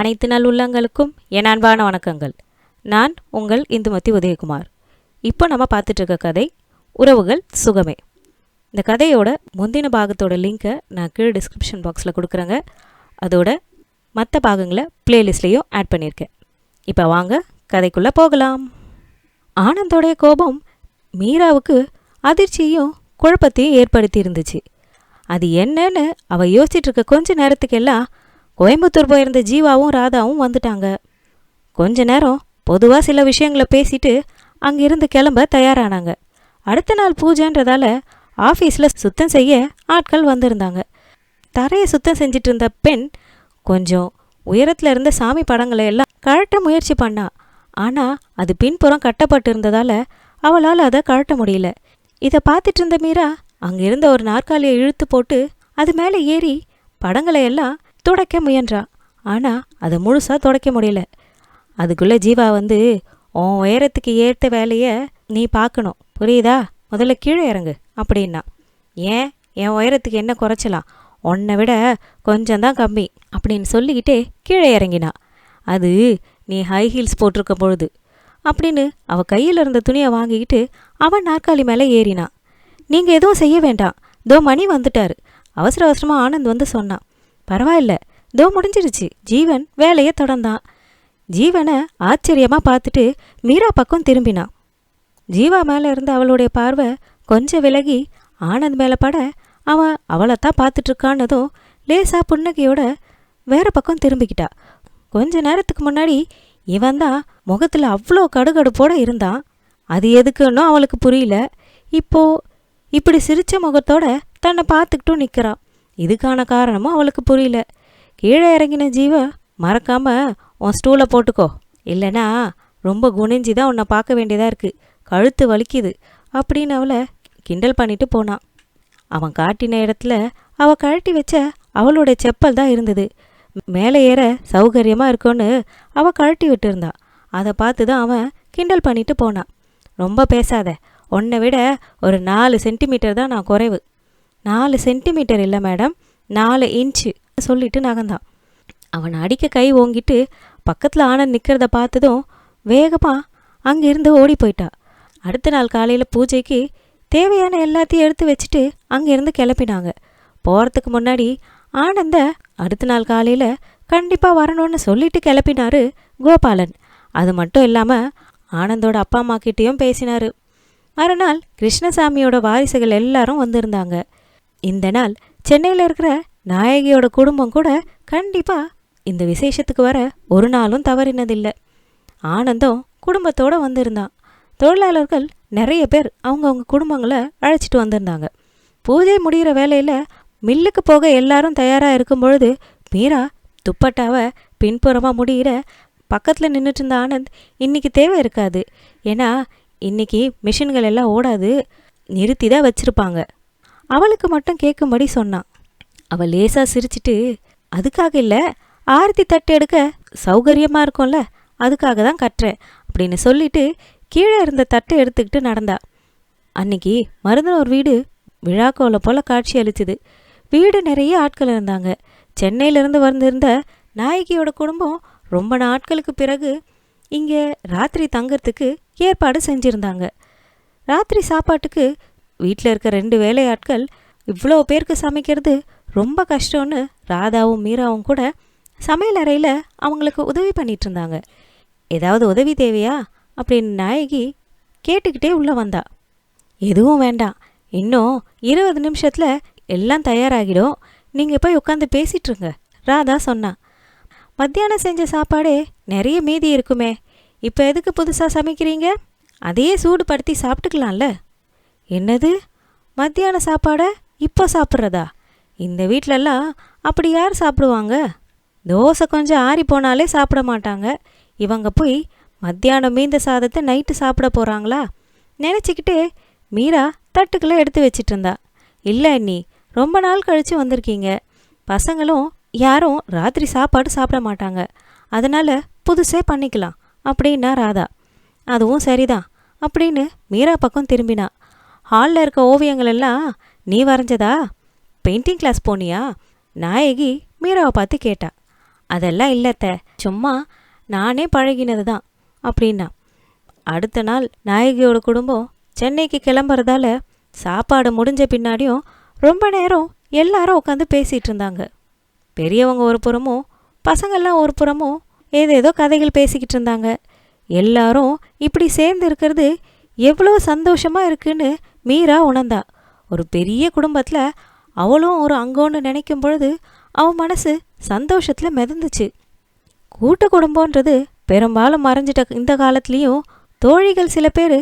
அனைத்து நல்லுள்ளங்களுக்கும் என் அன்பான வணக்கங்கள். நான் உங்கள் இந்துமதி உதயகுமார். இப்போ நம்ம பார்த்துட்ருக்க கதை உறவுகள் சுகமே. இந்த கதையோட முந்தின பாகத்தோட லிங்க்கை நான் கீழே டிஸ்கிரிப்ஷன் பாக்ஸில் கொடுக்குறேங்க. அதோட மற்ற பாகங்களை பிளேலிஸ்ட்லேயும் ஆட் பண்ணியிருக்கேன். இப்போ வாங்க கதைக்குள்ளே போகலாம். ஆனந்தோடைய கோபம் மீராவுக்கு அதிர்ச்சியும் குழப்பத்தையும் ஏற்படுத்தி இருந்துச்சு அது என்னன்னு அவள் யோசிச்சுட்டு இருக்க கொஞ்ச நேரத்துக்கெல்லாம் கோயம்புத்தூர் போயிருந்த ஜீவாவும் ராதாவும் வந்துட்டாங்க. கொஞ்ச நேரம் பொதுவாக சில விஷயங்களை பேசிட்டு அங்கிருந்து கிளம்ப தயாரானாங்க. அடுத்த நாள் பூஜைன்றதால ஆஃபீஸில் சுத்தம் செய்ய ஆட்கள் வந்திருந்தாங்க. தரையை சுத்தம் செஞ்சிட்டு இருந்த பெண் கொஞ்சம் உயரத்தில் இருந்த சாமி படங்களை எல்லாம் கழட்ட முயற்சி பண்ணா. ஆனால் அது பின்புறம் கட்டப்பட்டு இருந்ததால் அவளால் அதை கழட்ட முடியல. இதை பார்த்துட்டு இருந்த மீரா அங்கே இருந்த ஒரு நாற்காலியை இழுத்து போட்டு அது மேலே ஏறி படங்களை எல்லாம் துடைக்க முயன்றா. ஆனால் அதை முழுசாக துடைக்க முடியல. அதுக்குள்ளே ஜீவா வந்து உன் உயரத்துக்கு ஏற்ற வேலையை நீ பார்க்கணும். புரியுதா? முதல்ல கீழே இறங்கு அப்படின்னா. ஏன்? என் உயரத்துக்கு என்ன குறைச்சலாம்? உன்னை விட கொஞ்சம்தான் கம்மி அப்படின்னு சொல்லிக்கிட்டே கீழே இறங்கினா. அது நீ ஹை ஹீல்ஸ் போட்டிருக்க பொழுது அப்படின்னு அவள் கையில் இருந்த துணியை வாங்கிக்கிட்டு அவன் நாற்காலி மேலே ஏறினான் நீங்கள் எதுவும் செய்ய வேண்டாம். தோ மணி வந்துட்டாரு. அவசர அவசரமாக ஆனந்த் வந்து சொன்னான். பரவாயில்ல. இதோ முடிஞ்சிருச்சு. ஜீவன் வேலையை தொடர்ந்தான் ஜீவனை ஆச்சரியமாக பார்த்துட்டு மீரா பக்கம் திரும்பினான் ஜீவா மேலே இருந்த அவளுடைய பார்வை கொஞ்சம் விலகி ஆனந்த் மேலே பட அவன் அவளைத்தான் பார்த்துட்ருக்கான்னதும் லேசா புன்னகையோட வேற பக்கம் திரும்பிக்கிட்டா. கொஞ்ச நேரத்துக்கு முன்னாடி இவன் தான் முகத்தில் அவ்வளோ கடுகடுப்போட இருந்தான். அது எதுக்குன்னு அவளுக்கு புரியல. இப்போ இப்படி சிரித்த முகத்தோட தன்னை பார்த்துக்கிட்டும் நிற்கிறான் இதுக்கான காரணமும் அவளுக்கு புரியல. கீழே இறங்கின ஜீவா மறக்காம உன் ஸ்டூலை போட்டுக்கோ. இல்லைனா ரொம்ப குனிஞ்சி தான் உன்னை பார்க்க வேண்டியதாக இருக்குது கழுத்து வலிக்குது. அப்படின்னு அவளை கிண்டல் பண்ணிட்டு போனான் அவன் காட்டின இடத்துல அவள் கழட்டி வச்ச அவளுடைய செப்பல் தான் இருந்தது. மேலே ஏற சௌகரியமாக இருக்கும்னு அவள் கழட்டி விட்டுருந்தா. அதை பார்த்து தான் அவன் கிண்டல் பண்ணிட்டு போனான் ரொம்ப பேசாத. உன்னை விட ஒரு நாலு சென்டிமீட்டர் தான் நான் குறைவு. நாலு சென்டிமீட்டர் இல்லை மேடம் நாலு இன்ச்சு சொல்லிட்டு நகர்ந்தான் அவன் அடிக்க கை ஓங்கிட்டு பக்கத்தில் ஆனந்த் நிற்கிறத பார்த்ததும் வேகமாக அங்கேருந்து ஓடி போயிட்டா அடுத்த நாள் காலையில் பூஜைக்கு தேவையான எல்லாத்தையும் எடுத்து வச்சுட்டு அங்கேருந்து கிளப்பினாங்க போகிறதுக்கு முன்னாடி ஆனந்த அடுத்த நாள் காலையில் கண்டிப்பாக வரணும்னு சொல்லிட்டு கிளப்பினாரு கோபாலன். அது மட்டும் இல்லாமல் ஆனந்தோட அப்பா அம்மா கிட்டேயும் பேசினார். மறுநாள் கிருஷ்ணசாமியோட வாரிசுகள் எல்லாரும் வந்திருந்தாங்க. இந்த நாள் சென்னையில் இருக்கிற நாயகியோட குடும்பம் கூட கண்டிப்பாக இந்த விசேஷத்துக்கு வர ஒரு நாளும் தவறினதில்லை. ஆனந்தம் குடும்பத்தோடு வந்திருந்தான். தொழிலாளர்கள் நிறைய பேர் அவங்கவுங்க குடும்பங்களை அழைச்சிட்டு வந்திருந்தாங்க. பூஜை முடிகிற வேலையில் மில்லுக்கு போக எல்லாரும் தயாராக இருக்கும் பொழுது மீரா துப்பட்டாவை பின்புறமாக முடிகிற பக்கத்தில் நின்றுட்டு இருந்த ஆனந்த் இன்றைக்கி தேவை இருக்காது. ஏன்னா இன்றைக்கி மிஷின்கள் எல்லாம் ஓடாது. நிறுத்தி தான் வச்சுருப்பாங்க. அவளுக்கு மட்டும் கேட்கும்படி சொன்னான் அவள் லேசாக சிரிச்சிட்டு அதுக்காக இல்லை ஆரத்தி தட்டு எடுக்க சௌகரியமாக இருக்கும்ல அதுக்காக தான் கட்டுறேன் அப்படின்னு சொல்லிட்டு கீழே இருந்த தட்டை எடுத்துக்கிட்டு நடந்தா. அன்னைக்கு மருந்தனூர் வீடு விழாக்கோலை போல் காட்சி அளிச்சுது. வீடு நிறைய ஆட்கள் இருந்தாங்க. சென்னையிலேருந்து வந்திருந்த நாயகியோட குடும்பம் ரொம்ப நாட்களுக்கு பிறகு இங்கே ராத்திரி தங்கிறதுக்கு ஏற்பாடு செஞ்சுருந்தாங்க. ராத்திரி சாப்பாட்டுக்கு வீட்டில் இருக்க ரெண்டு வேலையாட்கள் இவ்வளோ பேருக்கு சமைக்கிறது ரொம்ப கஷ்டம்னு ராதாவும் மீராவும் கூட சமையல் அறையில் அவங்களுக்கு உதவி பண்ணிட்டு இருந்தாங்க ஏதாவது உதவி தேவையா? அப்படின்னு நாயகி கேட்டுக்கிட்டே உள்ளே வந்தா. எதுவும் வேண்டாம். இன்னும் இருபது நிமிஷத்தில் எல்லாம் தயாராகிடும். நீங்கள் போய் உட்காந்து பேசிட்டுருங்க ராதா சொன்னா. மத்தியானம் செஞ்ச சாப்பாடே நிறைய மீதி இருக்குமே. இப்போ எதுக்கு புதுசாக சமைக்கிறீங்க? அதையே சூடுபடுத்தி சாப்பிட்டுக்கலாம்ல. என்னது? மத்தியான சாப்பாடை இப்போ சாப்பிட்றதா? இந்த வீட்டிலலாம் அப்படி யார் சாப்பிடுவாங்க? தோசை கொஞ்சம் ஆறி போனாலே சாப்பிட மாட்டாங்க. இவங்க போய் மத்தியானம் மீந்த சாதத்தை நைட்டு சாப்பிட போகிறாங்களா நினச்சிக்கிட்டு மீரா தட்டுக்களை எடுத்து வச்சிட்டு இருந்தா இல்லை அண்ணி ரொம்ப நாள் கழித்து வந்திருக்கீங்க. பசங்களும் யாரும் ராத்திரி சாப்பாடு சாப்பிட மாட்டாங்க. அதனால் புதுசே பண்ணிக்கலாம் அப்படின்னா ராதா. அதுவும் சரிதான் அப்படின்னு மீரா பக்கம் திரும்பினா. ஹாலில் இருக்க ஓவியங்கள் எல்லாம் நீ வரைஞ்சதா? பெயிண்டிங் கிளாஸ் போனியா? நாயகி மீராவை பார்த்து கேட்டா. அதெல்லாம் இல்லத்த சும்மா நானே பழகினது தான் அப்படின்னா. அடுத்த நாள் நாயகியோட குடும்பம் சென்னைக்கு கிளம்புறதால சாப்பாடு முடிஞ்ச பின்னாடியும் ரொம்ப நேரம் எல்லாரும் உட்காந்து பேசிகிட்டு இருந்தாங்க. பெரியவங்க ஒரு புறமும் பசங்கள்லாம் ஒரு புறமும் ஏதேதோ கதைகள் பேசிக்கிட்டு இருந்தாங்க. எல்லாரும் இப்படி சேர்ந்து இருக்கிறது எவ்வளோ சந்தோஷமாக இருக்குன்னு மீரா உணர்ந்தா. ஒரு பெரிய குடும்பத்தில் அவளும் ஒரு அங்கோன்னு நினைக்கும் பொழுது அவன் மனசு சந்தோஷத்தில் மிதந்துச்சு. கூட்டு குடும்பன்றது பெரும்பாலும் மறைஞ்சிட்ட இந்த காலத்துலேயும் தோழிகள் சில பேர்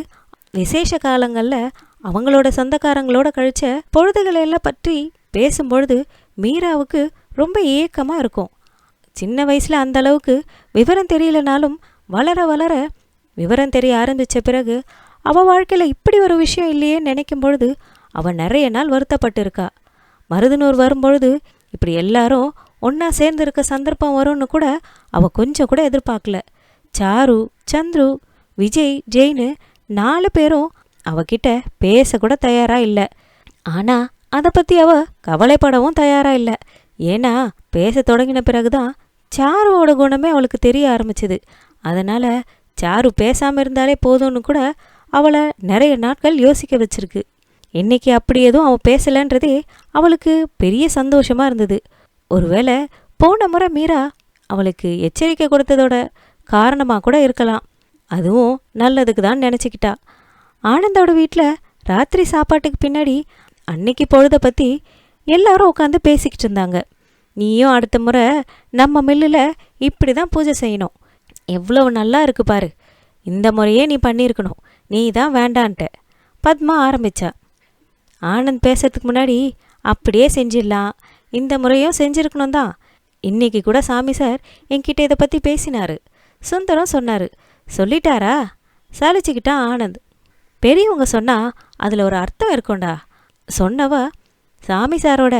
விசேஷ காலங்களில் அவங்களோட சொந்தக்காரங்களோட கழிச்ச பொழுதுகளை எல்லாம் பற்றி பேசும்பொழுது மீராவுக்கு ரொம்ப ஏக்கமாக இருக்கும். சின்ன வயசில் அந்த அளவுக்கு விவரம் தெரியலனாலும் வளர வளர விவரம் தெரிய ஆரம்பித்த பிறகு அவள் வாழ்க்கையில் இப்படி ஒரு விஷயம் இல்லையே நினைக்கும் பொழுது அவள் நிறைய நாள் வருத்தப்பட்டிருக்கா. மருதனூர் வரும்பொழுது இப்படி எல்லாரும் ஒன்றா சேர்ந்து இருக்க சந்தர்ப்பம் வரும்னு கூட அவள் கொஞ்சம் கூட எதிர்பார்க்கல. சாரு சந்துரு விஜய் ஜெயின்னு நாலு பேரும் அவகிட்ட பேசக்கூட தயாராக இல்லை. ஆனால் அதை பற்றி அவ கவலைப்படவும் தயாராக இல்லை. ஏன்னா பேச தொடங்கின பிறகுதான் சாருவோட குணமே அவளுக்கு தெரிய ஆரம்பிச்சது. அதனால் சாரு பேசாமல் இருந்தாலே போதும்னு கூட அவளை நிறைய நாட்கள் யோசிக்க வச்சிருக்கு. இன்னைக்கு அப்படி எதுவும் அவள் பேசலைன்றதே அவளுக்கு பெரிய சந்தோஷமாக இருந்தது. ஒருவேளை போன முறை மீரா அவளுக்கு எச்சரிக்கை கொடுத்ததோட காரணமாக கூட இருக்கலாம். அதுவும் நல்லதுக்கு தான் நினச்சிக்கிட்டா. ஆனந்தோட வீட்டில் ராத்திரி சாப்பாட்டுக்கு பின்னாடி அன்னைக்கு பொழுத பற்றி எல்லாரும் உட்காந்து பேசிக்கிட்டு இருந்தாங்க. நீயும் அடுத்த முறை நம்ம மில்லில் இப்படி தான் பூஜை செய்யணும். எவ்வளவு நல்லா இருக்கு பாரு. இந்த முறையே நீ பண்ணியிருக்கணும். நீ தான் வேண்டான்ட்ட. பத்மா ஆரம்பிச்சா. ஆனந்த் பேசுறதுக்கு முன்னாடி அப்படியே செஞ்சிடலாம். இந்த முறையும் செஞ்சுருக்கணும் தான் இன்றைக்கி கூட சாமி சார் என்கிட்ட இதை பற்றி பேசினாரு. சுந்தரம் சொன்னார். சொல்லிட்டாரா? சலிச்சுக்கிட்டான் ஆனந்த். பெரியவங்க சொன்னால் அதில் ஒரு அர்த்தம் இருக்கும்டா. சொன்னவ சாமி சாரோட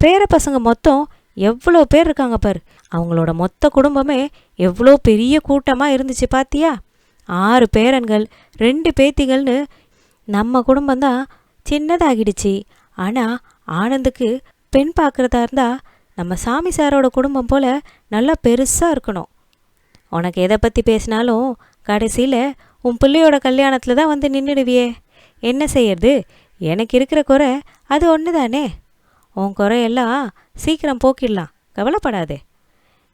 பேர பசங்க மொத்தம் எவ்வளோ பேர் இருக்காங்க பார். அவங்களோட மொத்த குடும்பமே எவ்வளோ பெரிய கூட்டமாக இருந்துச்சு பாத்தியா? ஆறு பேரன்கள் ரெண்டு பேத்திகள்னு நம்ம குடும்பம்தான் சின்னதாகிடுச்சு. ஆனால் ஆனந்துக்கு பெண் பார்க்குறதா இருந்தால் நம்ம சாமி சாரோட குடும்பம் போல் நல்லா பெருசாக இருக்கணும். உனக்கு எதை பற்றி பேசினாலும் கடைசியில் உன் பிள்ளையோட கல்யாணத்தில் தான் வந்து நின்றுடுவியே என்ன செய்யறது? எனக்கு இருக்கிற குறை அது ஒன்று தானே உன் குறையெல்லாம் சீக்கிரம் போக்கிடலாம். கவலைப்படாதே.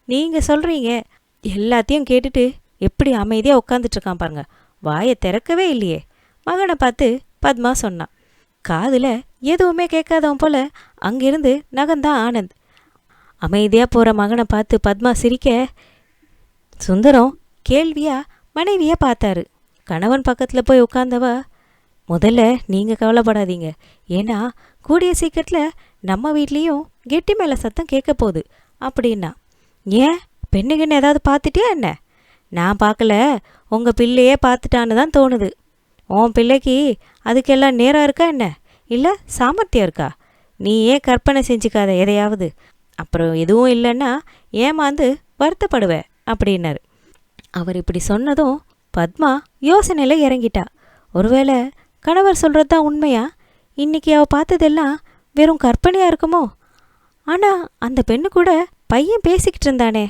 நீங்கள் சொல்கிறீங்க எல்லாத்தையும் கேட்டுட்டு எப்படி அமைதியாக உட்காந்துட்ருக்கான் பாருங்க. வாயை திறக்கவே இல்லையே. மகனை பார்த்து பத்மா சொன்னான் காதில் எதுவுமே கேட்காதவன் போல அங்கிருந்து நகந்தான் ஆனந்த். அமைதியாக போகிற மகனை பார்த்து பத்மா சிரிக்க சுந்தரம் கேள்வியாக மனைவியை பார்த்தாரு. கணவன் பக்கத்தில் போய் உட்காந்தவ முதல்ல நீங்கள் கவலைப்படாதீங்க. ஏன்னா கூடிய சீக்கிரத்தில் நம்ம வீட்லேயும் கெட்டி மேலே சத்தம் கேட்க போகுது. அப்படின்னா ஏன்? பெண்ணுக்குன்னு ஏதாவது பார்த்துட்டியா என்ன? நான் பார்க்கல. உங்கள் பிள்ளையே பார்த்துட்டான்னு தான் தோணுது. உன் பிள்ளைக்கு அதுக்கெல்லாம் நேரம் இருக்கா என்ன? இல்லை சாமர்த்தியம் இருக்கா? நீ ஏன் கற்பனை செஞ்சுக்காத எதையாவது? அப்புறம் எதுவும் இல்லைன்னா ஏமாந்து வருத்தப்படுவ அப்படின்னாரு. அவர் இப்படி சொன்னதும் பத்மா யோசனையில் இறங்கிட்டா. ஒருவேளை கணவர் சொல்கிறது தான் உண்மையா? இன்னைக்கு அவள் பார்த்ததெல்லாம் வெறும் கற்பனையாக இருக்குமோ? ஆனால் அந்த பெண்ணு கூட பையன் பேசிக்கிட்டு இருந்தானே.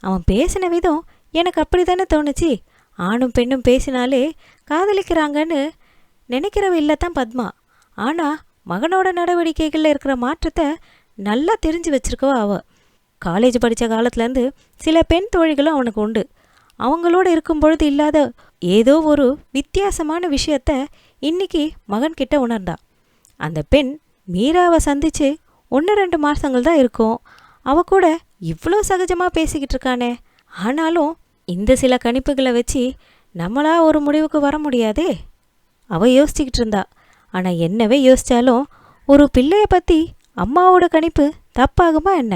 அவன் பேசின விதம் எனக்கு அப்படி தானே தோணுச்சு? ஆணும் பெண்ணும் பேசினாலே காதலிக்கிறாங்கன்னு நினைக்கிறவ இல்லை தான் பத்மா. ஆனால் மகனோட நடவடிக்கைகளில் இருக்கிற மாற்றத்தை நல்லா தெரிஞ்சு வச்சிருக்கவா அவ. காலேஜ் படித்த காலத்துலேருந்து சில பெண் தோழிகளும் அவனுக்கு உண்டு. அவங்களோட இருக்கும் பொழுது இல்லாத ஏதோ ஒரு வித்தியாசமான விஷயத்த இன்னைக்கு மகன்கிட்ட உணர்ந்தா. அந்த பெண் மீராவை சந்திச்சு ஒன்று ரெண்டு மாதங்கள் தான் இருக்கும். அவ கூட இவ்வளோ சகஜமாக பேசிக்கிட்டு இருக்கானே. ஆனாலும் இந்த சில கணிப்புகளை வச்சு நம்மளா ஒரு முடிவுக்கு வர முடியாதே? அவ யோசிச்சுக்கிட்டு இருந்தா ஆனால் என்னவே யோசித்தாலும் ஒரு பிள்ளையை பற்றி அம்மாவோட கணிப்பு தப்பாகுமா என்ன?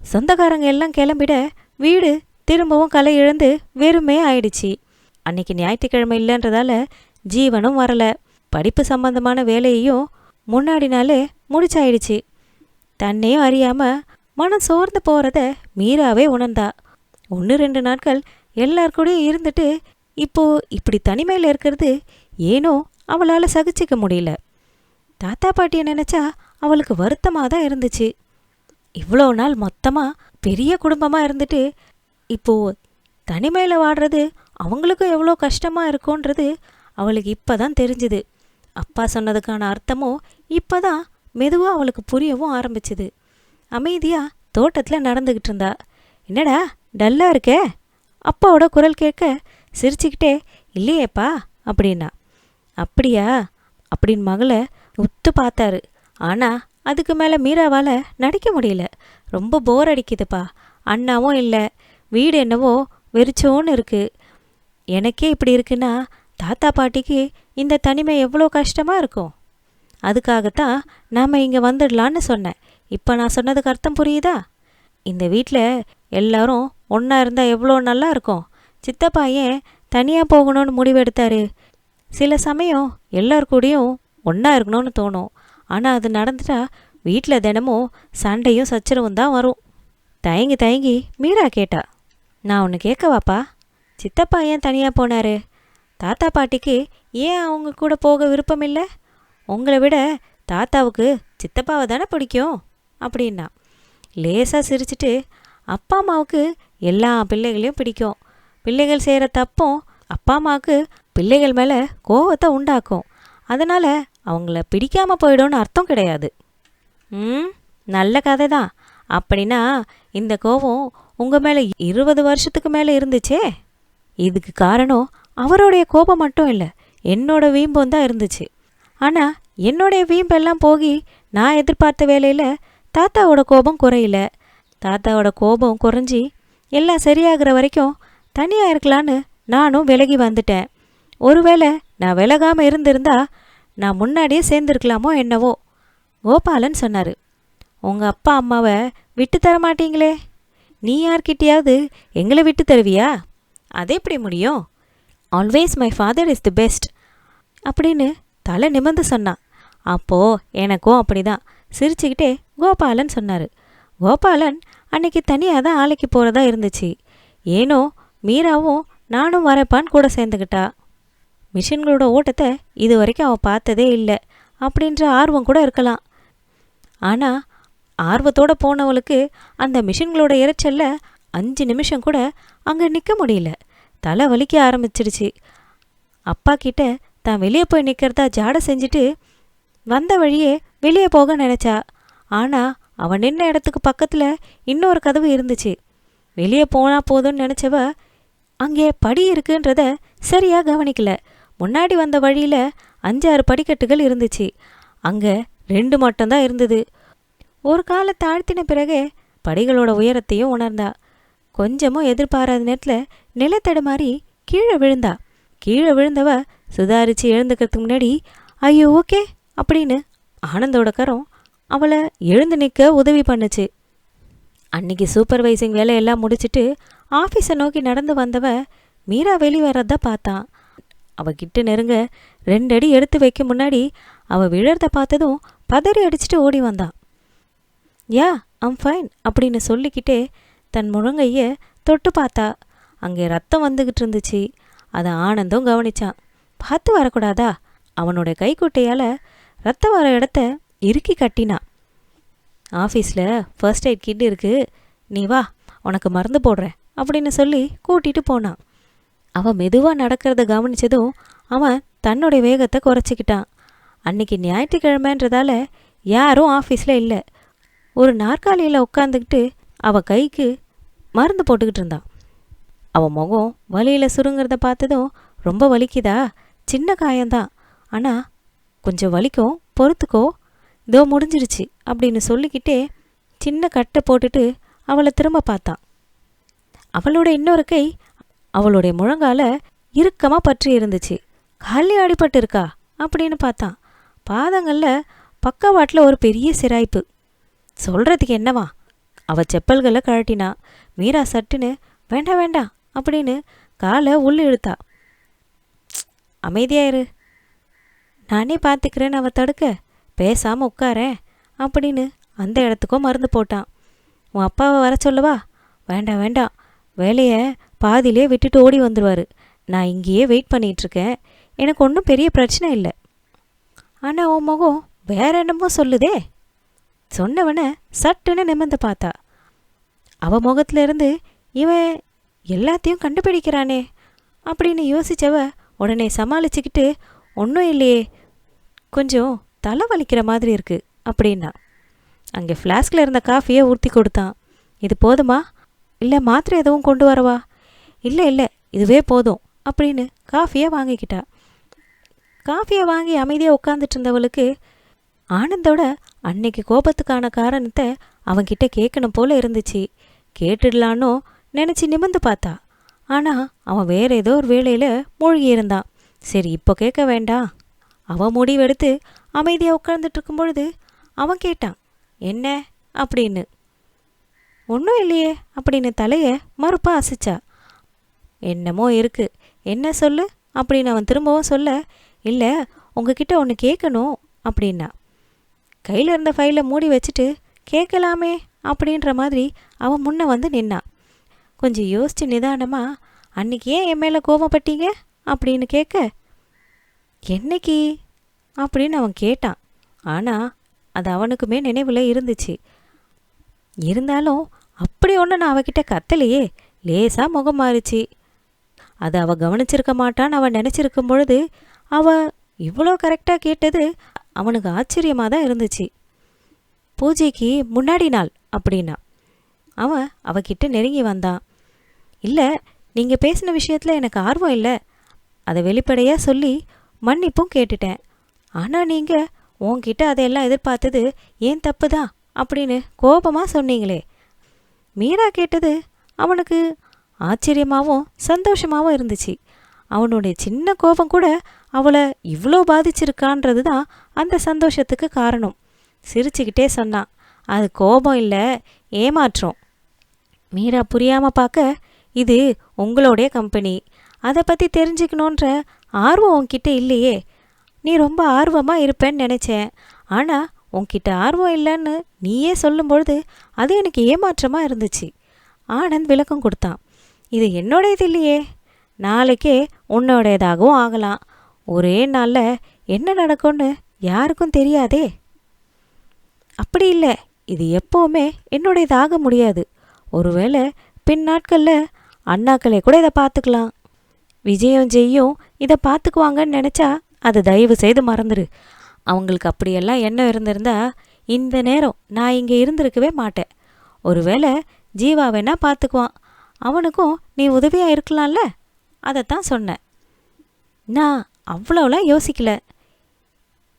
சொந்தக்காரங்க எல்லாம் கிளம்பிட வீடு திரும்பவும் கலை இழந்து வெறுமே ஆயிடுச்சு. அன்னைக்கு ஞாயிற்றுக்கிழமை இல்லைன்றதால ஜீவனும் வரலை. படிப்பு சம்பந்தமான வேலையையும் முன்னாடி நாளே முடிச்சாயிடுச்சு. தன்னையும் அறியாமல் மனம் சோர்ந்து போகிறத மீராவே உணர்ந்தா. ஒன்று ரெண்டு நாட்கள் எல்லார் கூடயும் இருந்துட்டு இப்போ இப்படி தனிமையில் இருக்கிறது ஏனோ அவளால் சகிச்சிக்க முடியல. தாத்தா பாட்டியை நினச்சா அவளுக்கு வருத்தமாக தான் இருந்துச்சு. இவ்வளோ நாள் மொத்தமாக பெரிய குடும்பமாக இருந்துட்டு இப்போ தனிமையில் வாடுறது அவங்களுக்கும் எவ்வளோ கஷ்டமாக இருக்கும்ன்றது அவளுக்கு இப்போ தான் தெரிஞ்சுது. அப்பா சொன்னதுக்கான அர்த்தமும் இப்போ தான் மெதுவாக அவளுக்கு புரியவும் ஆரம்பிச்சுது. அமைதியாக தோட்டத்தில் நடந்துக்கிட்டு இருந்தா. என்னடா டல்லாக இருக்கே? அப்பாவோட குரல் கேட்க சிரிச்சுக்கிட்டே இல்லையேப்பா அப்படின்னா. அப்படியா? அப்படின்னு மகளை உத்து பார்த்தாரு. ஆனால் அதுக்கு மேலே மீராவால் நடிக்க முடியல. ரொம்ப போர் அடிக்குதுப்பா. அண்ணாவும் இல்லை. வீடு என்னவோ வெறிச்சோன்னு இருக்குது எனக்கே இப்படி இருக்குன்னா தாத்தா பாட்டிக்கு இந்த தனிமை எவ்வளோ கஷ்டமாக இருக்கும்? அதுக்காகத்தான் நாம் இங்கே வந்துடலான்னு சொன்னேன். இப்போ நான் சொன்னதுக்கு அர்த்தம் புரியுதா? இந்த வீட்டில் எல்லாரும் ஒன்றா இருந்தால் எவ்வளோ நல்லா இருக்கும் சித்தப்பா ஏன் தனியாக போகணும்னு முடிவெடுத்தாரு. சில சமயம் எல்லார் கூடயும் ஒன்றா இருக்கணும்னு தோணும். ஆனால் அது நடந்துட்டா வீட்டில் தினமும் சண்டையும் சச்சரவும் தான் வரும். தயங்கி தயங்கி மீரா கேட்டா நான் ஒன்று கேட்கவாப்பா? சித்தப்பா ஏன் தனியாக போனாரு? தாத்தா பாட்டிக்கு ஏன் அவங்க கூட போக விருப்பம் இல்லை? உங்களை விட தாத்தாவுக்கு சித்தப்பாவை தானே பிடிக்கும்? அப்படின்னா லேசாக சிரிச்சிட்டு அப்பா அம்மாவுக்கு எல்லா பிள்ளைகளையும் பிடிக்கும். பிள்ளைகள் செய்கிற தப்பும் அப்பா அம்மாவுக்கு பிள்ளைகள் மேலே கோவத்தை உண்டாக்கும். அதனால் அவங்கள பிடிக்காமல் போயிடும்னு அர்த்தம் கிடையாது. ம் நல்ல கதை தான் அப்படின்னா இந்த கோவம் உங்கள் மேலே இருபது வருஷத்துக்கு மேலே இருந்துச்சே? இதுக்கு காரணம் அவருடைய கோபம் மட்டும் இல்லை என்னோட வீம்பம் தான் இருந்துச்சு. ஆனால் என்னுடைய வீம்பெல்லாம் போகி நான் எதிர்பார்த்த வேலையில் தாத்தாவோட கோபம் குறையில. தாத்தாவோட கோபம் குறைஞ்சி எல்லாம் சரியாகிற வரைக்கும் தனியாக இருக்கலான்னு நானும் விலகி வந்துட்டேன். ஒருவேளை நான் விலகாமல் இருந்திருந்தா நான் முன்னாடியே சேர்ந்துருக்கலாமோ என்னவோ? கோபாலன் சொன்னார். உங்கள் அப்பா அம்மாவை விட்டு தர மாட்டீங்களே? நீ யார்கிட்டயாவது எங்களை விட்டு தருவியா? அது எப்படி முடியும்? Always my father is the best அப்படின்னு தலை நிமிர்ந்து சொன்னான் அப்போது எனக்கும் அப்படிதான். சிரிச்சுக்கிட்டே கோபாலன் சொன்னார். கோபாலன் அன்னைக்கு தனியாக தான் ஆலைக்கு போகிறதா இருந்துச்சு. ஏனோ மீராவும் நானும் வரப்பான்னு கூட சேர்ந்துக்கிட்டா மிஷின்களோட ஓட்டத்தை இது வரைக்கும் அவள் பார்த்ததே இல்லை அப்படின்ற ஆர்வம் கூட இருக்கலாம். ஆனால் ஆர்வத்தோட போனவளுக்கு அந்த மிஷின்களோட இறைச்சலில் அஞ்சு நிமிஷம் கூட அங்கே நிற்க முடியல. தலை வலிக்க ஆரம்பிச்சிருச்சு. அப்பா கிட்ட தான் வெளியே போய் நிற்கிறதா ஜாட செஞ்சுட்டு வந்த வழியே வெளியே போக நினச்சா. ஆனால் அவன் நின்ன இடத்துக்கு பக்கத்தில் இன்னொரு கதவு இருந்துச்சு. வெளியே போனால் போதும்னு நினச்சவ அங்கே படி இருக்குன்றத சரியாக கவனிக்கல. முன்னாடி வந்த வழியில் அஞ்சாறு படிக்கட்டுகள் இருந்துச்சு. அங்கே ரெண்டு மட்டும்தான் இருந்தது. ஒரு காலை தாழ்த்தின பிறகே படிகளோட உயரத்தையும் உணர்ந்தா. கொஞ்சமும் எதிர்பாராத நேரத்தில் நிலத்தடுமாறி கீழே விழுந்தா. கீழே விழுந்தவ சுதாரிச்சு எழுந்துக்கிறதுக்கு முன்னாடி ஐயோ ஓகே அப்படின்னு ஆனந்தோட கரம் அவளை எழுந்து நிற்க உதவி பண்ணுச்சு. அன்னைக்கு சூப்பர்வைசிங் வேலையெல்லாம் முடிச்சிட்டு ஆஃபீஸை நோக்கி நடந்து வந்தவ மீரா வெளி வர்றத பார்த்தான். அவகிட்ட நெருங்க ரெண்டடி எடுத்து வைக்க முன்னாடி அவ விழறத பார்த்ததும் பதறி அடிச்சுட்டு ஓடி வந்தான் யா ஐம் ஃபைன் அப்படின்னு சொல்லிக்கிட்டே தன் முழங்கைய தொட்டு பார்த்தா. அங்கே ரத்தம் வந்துக்கிட்டு இருந்துச்சு. அதை ஆனந்தும் கவனிச்சான். பார்த்து வரக்கூடாதா? அவனோட கைக்குட்டையால் ரத்தம் வர இடத்த இறுக்கி கட்டினான் ஆஃபீஸில் ஃபர்ஸ்ட் எய்ட் கிட் இருக்கு. நீ வா உனக்கு மருந்து போடுறேன் அப்படின்னு சொல்லி கூட்டிகிட்டு போனான் அவன் மெதுவாக நடக்கிறத கவனிச்சதும் அவன் தன்னுடைய வேகத்தை குறைச்சிக்கிட்டான். அன்னைக்கு ஞாயிற்றுக்கிழமைன்றதால யாரும் ஆஃபீஸில் இல்லை. ஒரு நாற்காலியில் உட்காந்துக்கிட்டு அவள் கைக்கு மருந்து போட்டுக்கிட்டு இருந்தான். அவன் முகம் வலியில் சுருங்கிறத பார்த்ததும் ரொம்ப வலிக்குதா? சின்ன காயம்தான். ஆனால் கொஞ்சம் வலிக்கும் பொறுத்துக்கோ. இதோ முடிஞ்சிருச்சு அப்படின்னு சொல்லிக்கிட்டே சின்ன கட்டை போட்டுட்டு அவளை திரும்ப பார்த்தான் அவளோட இன்னொரு கை அவளுடைய முழங்கால இறுக்கமாக பற்றி இருந்துச்சு. காலி அடிபட்டு இருக்கா அப்படின்னு பார்த்தான் பாதங்களில் பக்கவாட்டில் ஒரு பெரிய சிராய்ப்பு. சொல்கிறதுக்கு என்னவா? அவள் செப்பல்களை கழட்டினா மீரா சட்டுன்னு வேண்டாம் வேண்டாம் அப்படின்னு காலை உள்ளு இழுத்தா. அமைதியாயிரு நானே பார்த்துக்கிறேன்னு அவ தடுக்க பேசாமல் உட்காரேன் அப்படின்னு அந்த இடத்துக்கும் மருந்து போட்டான். உன் அப்பாவை வர சொல்லவா? வேண்டாம் வேண்டாம். வேலையை பாதியிலே விட்டுட்டு ஓடி வந்துடுவார் நான் இங்கேயே வெயிட் பண்ணிகிட்ருக்கேன் எனக்கு ஒன்றும் பெரிய பிரச்சனை இல்லை. ஆனால் உன் முகம் வேற என்னமோ சொல்லுதே. சொன்னவனை சட்டுன்னு நிமிர்ந்து பார்த்தா. அவ முகத்துலேருந்து இவன் எல்லாத்தையும் கண்டுபிடிக்கிறானே அப்படின்னு யோசித்தவ உடனே சமாளிச்சுக்கிட்டு ஒன்றும் இல்லையே. கொஞ்சம் தலை வலிக்கிற மாதிரி இருக்கு அப்படின்னா அங்கே ஃப்ளாஸ்கில் இருந்த காஃபியை ஊற்றி கொடுத்தான். இது போதுமா? இல்லை மாத்திரை எதுவும் கொண்டு வரவா? இல்லை இல்லை இதுவே போதும் அப்படின்னு காஃபியை வாங்கிக்கிட்டா. காஃபியை வாங்கி அமைதியாக உட்காந்துட்டு இருந்தவளுக்கு ஆனந்தோட அன்னைக்கு கோபத்துக்கான காரணத்தை அவன்கிட்ட கேட்கணும் போல இருந்துச்சு. கேட்டுடலான்னு நினச்சி நிமிந்து பார்த்தா. ஆனால் அவன் வேற ஏதோ ஒரு வேலையில் மூழ்கி இருந்தான் சரி இப்போ கேட்க வேண்டாம். அவன் முடிவெடுத்து அமைதியாக உட்கார்ந்துட்டு இருக்கும் பொழுது அவன் கேட்டான் என்ன? அப்படின்னு. ஒன்றும் இல்லையே அப்படின்னு தலையை மறுப்பா அசைச்சா. என்னமோ இருக்கு. என்ன சொல்லு? அப்படின்னு அவன் திரும்பவும் சொல்ல இல்லை உங்ககிட்ட ஒன்று கேட்கணும் அப்படின்னா. கையில் இருந்த ஃபைலை மூடி வச்சுட்டு கேட்கலாமே அப்படின்ற மாதிரி அவன் முன்ன வந்து நின்னான். கொஞ்சம் யோசிச்சு நிதானமா அன்னைக்கு ஏன் என் மேலே கோபப்பட்டீங்க அப்படின்னு கேட்க என்னைக்கு? அப்படின்னு அவன் கேட்டான். ஆனால் அது அவனுக்குமே நினைவில் இருந்துச்சு. இருந்தாலும் அப்படி ஒன்று நான் அவகிட்ட கத்தலையே. லேசாக முகம் மாறிச்சு. அது அவ கவனிச்சிருக்க மாட்டான்னு அவன் நினச்சிருக்கும் பொழுது அவ இவ்வளோ கரெக்டாக கேட்டது அவனுக்கு ஆச்சரியமாக தான் இருந்துச்சு. பூஜைக்கு முன்னாடி நாள் அப்படின்னா அவன் அவகிட்ட நெருங்கி வந்தான். இல்லை நீங்கள் பேசின விஷயத்தில் எனக்கு ஆர்வம் இல்லை. அதை வெளிப்படையாக சொல்லி மன்னிப்பும் கேட்டுட்டேன். ஆனால் நீங்கள் உன்கிட்ட அதையெல்லாம் எதிர்பார்த்தது ஏன் தப்பு தான் அப்படின்னு கோபமாக சொன்னீங்களே. மீரா கேட்டது அவனுக்கு ஆச்சரியமாகவும் சந்தோஷமாகவும் இருந்துச்சு. அவனுடைய சின்ன கோபம் கூட அவளை இவ்வளோ பாதிச்சிருக்கான்றது தான் அந்த சந்தோஷத்துக்கு காரணம். சிரிச்சுக்கிட்டே சொன்னான் அது கோபம் இல்லை ஏமாற்றம். மீரா புரியாமல் பார்க்க இது உங்களுடைய கம்பெனி. அதை பற்றி தெரிஞ்சுக்கணுன்ற ஆர்வம் உன்கிட்ட இல்லையே. நீ ரொம்ப ஆர்வமாக இருப்பேன்னு நினச்சேன். ஆனால் உன்கிட்ட ஆர்வம் இல்லைன்னு நீயே சொல்லும்பொழுது அது எனக்கு ஏமாற்றமாக இருந்துச்சு. ஆனந்த் விளக்கம் கொடுத்தான். இது என்னோடையது இல்லையே. நாளைக்கே உன்னோடையதாகவும் ஆகலாம். ஒரே நாளில் என்ன நடக்கும்னு யாருக்கும் தெரியாதே. அப்படி இல்லை. இது எப்போவுமே என்னுடையதாக முடியாது. ஒருவேளை பின் நாட்களில் அண்ணாக்களே கூட இதை பார்த்துக்கலாம். விஜயம் ஜெய்யும் இதை பார்த்துக்குவாங்கன்னு நினச்சா அதை தயவு செய்து மறந்துடு அவங்களுக்கு அப்படியெல்லாம் எண்ணம் இருந்திருந்தா இந்த நேரம் நான் இங்கே இருந்திருக்கவே மாட்டேன். ஒருவேளை ஜீவா வேணா பார்த்துக்குவான். அவனுக்கும் நீ உதவியாக இருக்கலாம்ல? அதைத்தான் சொன்னேன். நான் அவ்வளோலாம் யோசிக்கல.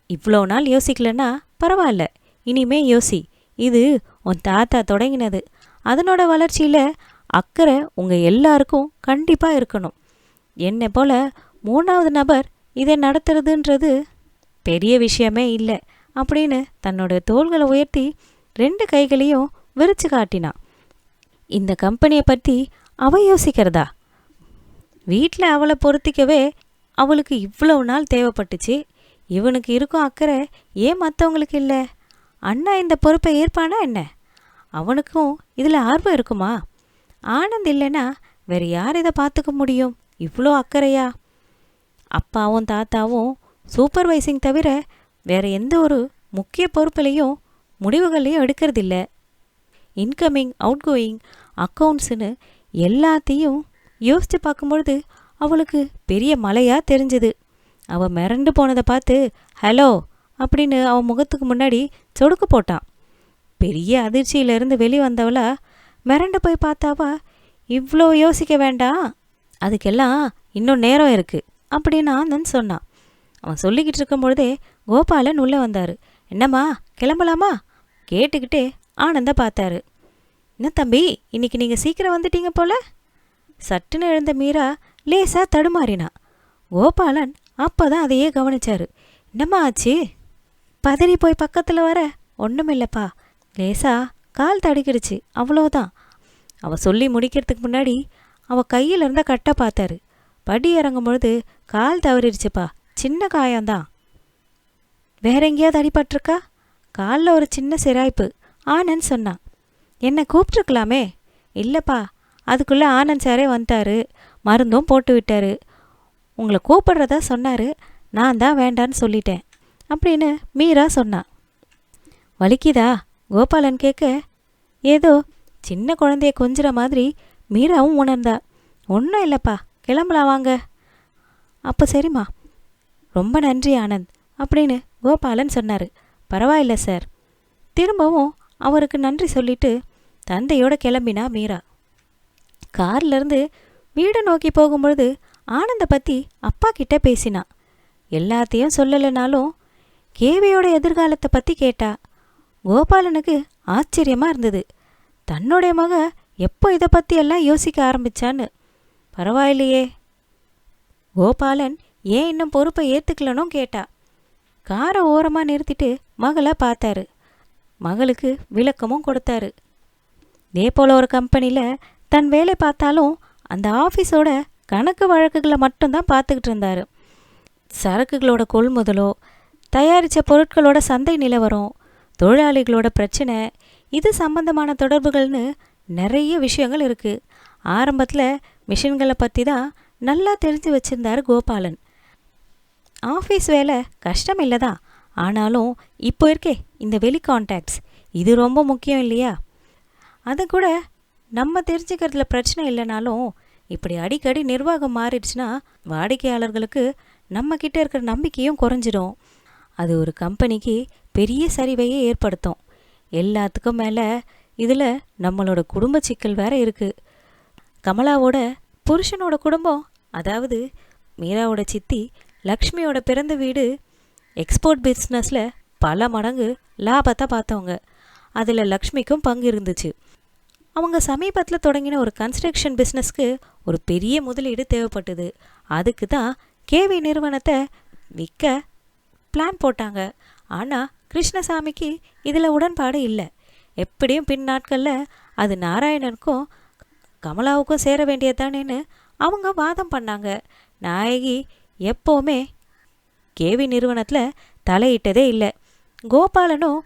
இவ்வளோ நாள் யோசிக்கலன்னா பரவாயில்ல. இனிமே யோசி. இது உன் தாத்தா தொடங்கினது. அதனோட வளர்ச்சியில் அக்கறை உங்கள் எல்லாருக்கும் கண்டிப்பாக இருக்கணும். என்னை போல மூணாவது நபர் இதை நடத்துறதுன்றது பெரிய விஷயமே இல்லை அப்படின்னு தன்னோட தோள்களை உயர்த்தி ரெண்டு கைகளையும் விரிச்சு காட்டினான். இந்த கம்பெனியை பற்றி அவ யோசிக்கிறதா? வீட்டில் அவளை பொருத்திக்கவே அவளுக்கு இவ்வளவு நாள் தேவைப்பட்டுச்சு. இவனுக்கு இருக்கும் அக்கறை ஏன் மற்றவங்களுக்கு இல்லை? அண்ணா இந்த பொறுப்பை ஏற்பானா என்ன? அவனுக்கும் இதில் ஆர்வம் இருக்குமா? ஆனந்த் இல்லைன்னா வேற யார் இதை பார்த்துக்க முடியும்? இவ்வளோ அக்கறையா? அப்பாவும் தாத்தாவும் சூப்பர்வைசிங் தவிர வேற எந்த ஒரு முக்கிய பொறுப்புலையும் முடிவுகளையும் எடுக்கிறதில்ல. இன்கமிங் அவுட் கோயிங் அக்கௌண்ட்ஸுன்னு எல்லாத்தையும் யோசித்து பார்க்கும்பொழுது அவளுக்கு பெரிய மலையாக தெரிஞ்சுது. அவள் மிரண்டு போனதை பார்த்து ஹலோ அப்படின்னு அவன் முகத்துக்கு முன்னாடி சொடுக்கு போட்டான். பெரிய அதிர்ச்சியிலிருந்து வெளிவந்தவளா மிரண்டு போய் பார்த்தாவா இவ்வளோ யோசிக்க வேண்டாம். அதுக்கெல்லாம் இன்னும் நேரம் இருக்குது அப்படின்னு ஆனந்த் சொன்னான். அவன் சொல்லிக்கிட்டு இருக்கும்பொழுதே கோபாலன் உள்ளே வந்தார். என்னம்மா கிளம்பலாமா? கேட்டுக்கிட்டே ஆனந்த பார்த்தாரு. என்ன தம்பி இன்னைக்கு நீங்கள் சீக்கிரம் வந்துட்டீங்க போல? சட்டுன்னு எழுந்த மீரா லேசாக தடுமாறினா. கோபாலன் அப்போ தான் அதையே கவனிச்சாரு. என்னம்மா ஆச்சு? பதறி போய் பக்கத்தில் வர ஒன்றுமில்லப்பா லேசா கால் தடுக்கிடுச்சு அவ்வளோதான் அவள் சொல்லி முடிக்கிறதுக்கு முன்னாடி அவள் கையில் இருந்த கட்டை பார்த்தாரு. படி இறங்கும் பொழுது கால் தவறிடுச்சுப்பா. சின்ன காயம்தான். வேற எங்கேயாவது அடிபட்டிருக்கா? காலில் ஒரு சின்ன சிராய்ப்பு. ஆனந்த் சொன்னான். என்னை கூப்பிட்ருக்கலாமே இல்லைப்பா அதுக்குள்ளே ஆனந்த் சாரே வந்துட்டாரு. மருந்தும் போட்டு விட்டாரு. உங்களை கூப்பிடுறதா சொன்னார். நான் தான் வேண்டான்னு சொல்லிட்டேன். அப்படின்னு மீரா சொன்னான். வலிக்குதா? கோபாலன் கேட்க. ஏதோ சின்ன குழந்தைய கொஞ்சிற மாதிரி மீராவும் உணர்ந்தா. ஒன்றும் இல்லைப்பா. கிளம்பலாம் வாங்க. அப்போ சரிம்மா. ரொம்ப நன்றி ஆனந்த் அப்படின்னு கோபாலன் சொன்னார். பரவாயில்ல சார். திரும்பவும் அவருக்கு நன்றி சொல்லிட்டு தந்தையோட கிளம்பினா மீரா. கார்லேருந்து வீடை நோக்கி போகும்பொழுது ஆனந்த பற்றி அப்பா கிட்ட பேசினா. எல்லாத்தையும் சொல்லலைனாலும் கேவியோட எதிர்காலத்தை பற்றி கேட்டா. கோபாலனுக்கு ஆச்சரியமாக இருந்தது. தன்னுடைய மக எப்போ இதை பற்றி எல்லாம் யோசிக்க ஆரம்பிச்சான்னு பரவாயில்லையே. கோபாலன் ஏன் இன்னும் பொறுப்பை ஏற்றுக்கலனும் கேட்டா. காரை ஓரமாக நிறுத்திட்டு மகளை பார்த்தாரு. மகளுக்கு விளக்கமும் கொடுத்தாரு. இதே போல் ஒரு கம்பெனியில் தன் வேலை பார்த்தாலும் அந்த ஆஃபீஸோட கணக்கு வழக்குகளை மட்டும்தான் பார்த்துக்கிட்டு இருந்தார். சரக்குகளோட கொள்முதலோ தயாரித்த பொருட்களோட சந்தை நிலவரம் தொழிலாளிகளோட பிரச்சனை இது சம்பந்தமான தொடர்புகள்னு நிறைய விஷயங்கள் இருக்குது ஆரம்பத்தில் மிஷின்களை பற்றி தான் நல்லா தெரிஞ்சு வச்சிருந்தாரு கோபாலன். ஆஃபீஸ் வேலை கஷ்டம் இல்லை தான். ஆனாலும் இப்போ இருக்கே இந்த வெளி கான்டாக்ட்ஸ் இது ரொம்ப முக்கியம் இல்லையா? அது கூட நம்ம தெரிஞ்சுக்கிறதுல பிரச்சனை இல்லைனாலும் இப்படி அடிக்கடி நிர்வாகம் மாறிடுச்சுன்னா வாடிக்கையாளர்களுக்கு நம்மக்கிட்ட இருக்கிற நம்பிக்கையும் குறைஞ்சிடும். அது ஒரு கம்பெனிக்கு பெரிய சரிவையை ஏற்படுத்தும். எல்லாத்துக்கும் மேலே இதில் நம்மளோட குடும்ப சிக்கல் வேறு இருக்குது கமலாவோட புருஷனோட குடும்பம் அதாவது மீராவோட சித்தி லக்ஷ்மியோட பிறந்த வீடு எக்ஸ்போர்ட் பிஸ்னஸில் பல மடங்கு லாபத்தை பார்த்தவங்க. அதில் லக்ஷ்மிக்கும் பங்கு இருந்துச்சு. அவங்க சமீபத்தில் தொடங்கின ஒரு கன்ஸ்ட்ரக்ஷன் பிஸ்னஸ்க்கு ஒரு பெரிய முதலீடு தேவைப்பட்டது. அதுக்கு தான் கேவி நிறுவனத்தை விற்க பிளான் போட்டாங்க. ஆனால் கிருஷ்ணசாமிக்கு இதில் உடன்பாடு இல்லை. எப்படியும் பின் நாட்களில் அது நாராயணனுக்கும் கமலாவுக்கும் சேர வேண்டியதானேன்னு அவங்க வாதம் பண்ணாங்க. நாயகி எப்போவுமே கேவி நிறுவனத்தில் தலையிட்டதே இல்லை. கோபாலனும்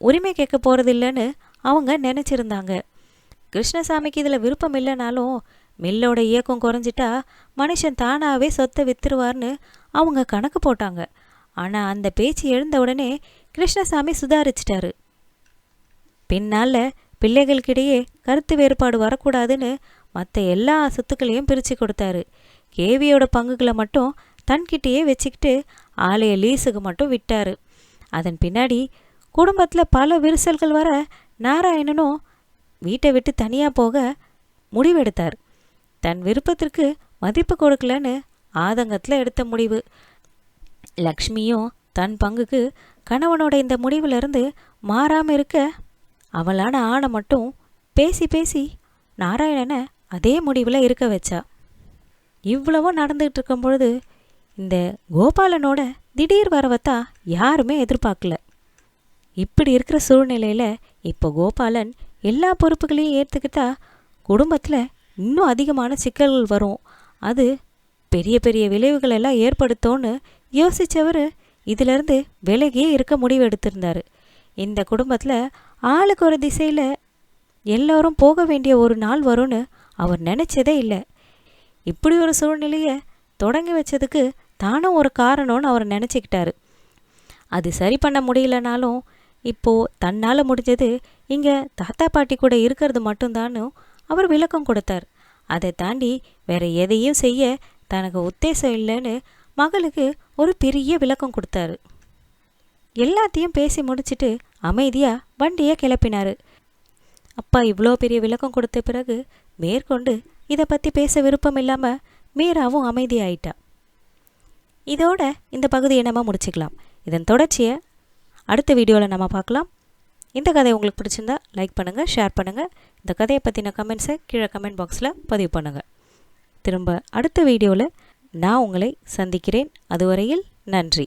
உரிமை கேட்க போகிறதில்லன்னு அவங்க நினச்சிருந்தாங்க. கிருஷ்ணசாமிக்கு இதில் விருப்பம் இல்லைனாலும் மில்லோட இயக்கம் குறைஞ்சிட்டா மனுஷன் தானாகவே சொத்தை வித்துருவார்னு அவங்க கணக்கு போட்டாங்க. ஆனால் அந்த பேச்சு எழுந்த உடனே கிருஷ்ணசாமி சுதாரிச்சிட்டாரு. பின்னால் பிள்ளைகளுக்கிடையே கருத்து வேறுபாடு வரக்கூடாதுன்னு மற்ற எல்லா சொத்துக்களையும் பிரித்து கொடுத்தாரு. கேவியோட பங்குகளை மட்டும் தன்கிட்டேயே வச்சுக்கிட்டு ஆலய லீஸுக்கு மட்டும் விட்டார். அதன் பின்னாடி குடும்பத்தில் பல விரிசல்கள் வர நாராயணனும் வீட்டை விட்டு தனியாக போக முடிவெடுத்தார். தன் விருப்பத்திற்கு மதிப்பு கொடுக்கலன்னு ஆதங்கத்தில் எடுத்த முடிவு. லக்ஷ்மியும் தன் பங்குக்கு கணவனோட இந்த முடிவிலிருந்து மாறாமல் இருக்க அவளான ஆணை மட்டும் பேசி பேசி நாராயணனை அதே முடிவில் இருக்க வச்சா. இவ்வளவும் நடந்துகிட்டு இருக்கும் பொழுது இந்த கோபாலனோட திடீர் வரவத்தா யாருமே எதிர்பார்க்கல. இப்படி இருக்கிற சூழ்நிலையில் இப்போ கோபாலன் எல்லா பொறுப்புகளையும் ஏற்றுக்கிட்டா குடும்பத்தில் இன்னும் அதிகமான சிக்கல்கள் வரும். அது பெரிய பெரிய விளைவுகள் எல்லாம் ஏற்படுத்தோன்னு யோசித்தவர் இதிலிருந்து விலகியே இருக்க முடிவு எடுத்திருந்தார். இந்த குடும்பத்தில் ஆளுக்கு ஒரு திசையில் எல்லோரும் போக வேண்டிய ஒரு நாள் வரும்னு அவர் நினச்சதே இல்லை. இப்படி ஒரு சூழ்நிலையை தொடங்கி வச்சதுக்கு தானும் ஒரு காரணம்னு அவர் நினச்சிக்கிட்டாரு. அது சரி பண்ண முடியலனாலும் இப்போது தன்னால் முடிஞ்சது இங்கே தாத்தா பாட்டி கூட இருக்கிறது மட்டும்தானும் அவர் விளக்கம் கொடுத்தார். அதை தாண்டி வேற எதையும் செய்ய தனக்கு உத்தேசம் இல்லைன்னு மகளுக்கு ஒரு பெரிய விளக்கம் கொடுத்தாரு. எல்லாத்தையும் பேசி முடிச்சுட்டு அமைதியாக வண்டியை கிளப்பினார். அப்பா இவ்வளோ பெரிய விளக்கம் கொடுத்த பிறகு மேற்கொண்டு இதை பற்றி பேச விருப்பம் இல்லாமல் மீராவும் அமைதியாயிட்டா. இதோட இந்த பகுதியை நம்ம முடிச்சுக்கலாம். இதன் தொடர்ச்சியை அடுத்த வீடியோவில் நம்ம பார்க்கலாம். இந்த கதை உங்களுக்கு பிடிச்சிருந்தா லைக் பண்ணுங்கள் ஷேர் பண்ணுங்கள் இந்த கதையை பற்றின கமெண்ட்ஸை கீழே கமெண்ட் பாக்ஸில் பதிவு பண்ணுங்கள் திரும்ப அடுத்த வீடியோவில் நான் உங்களை சந்திக்கிறேன். அதுவரையில் நன்றி.